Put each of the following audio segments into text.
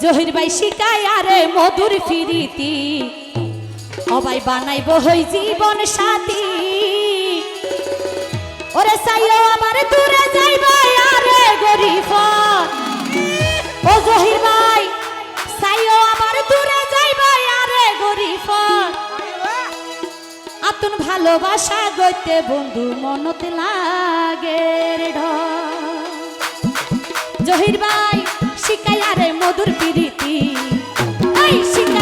জহির ভাই শিকায় আরে মধুর ফিরিতি অবাই বানাইব হই জীবন সাথী। ওরে সাইও আমার দূরে যাইবা আরে গরিব ও জহির ভাই, সাইও আমার দূরে যাইবা আরে গরিব আতুন ভালোবাসা গইতে বন্ধু মনত লাগে রে। জহির ভাই শিকায়ারে মধুর পিরিতি। এই শিকায়ারে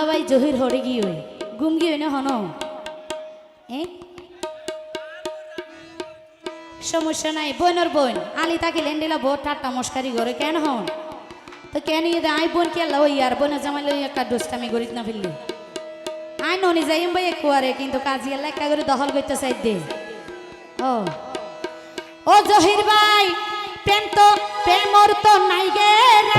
দুলাবাই জহির হরে গিয়ে গুম গিয়ে না হন? সমস্যা নাই বোনের বোন আলি তাকে লেন্ডিলা বো টাটা মস্কারি করে কেন হন? তো কেন ইয়ে আই বোন কে লই আর বোনে জামাই লই একটা দুষ্টামি করিত না ফেললি। আই ননি যাইম ভাই কুয়ারে কিন্তু কাজিয়া লেখা করে দখল করতে চাই দে। ও জহির ভাই প্রেম তো প্রেমর তো নাই গ্যারান্টি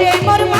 প্রেমর মা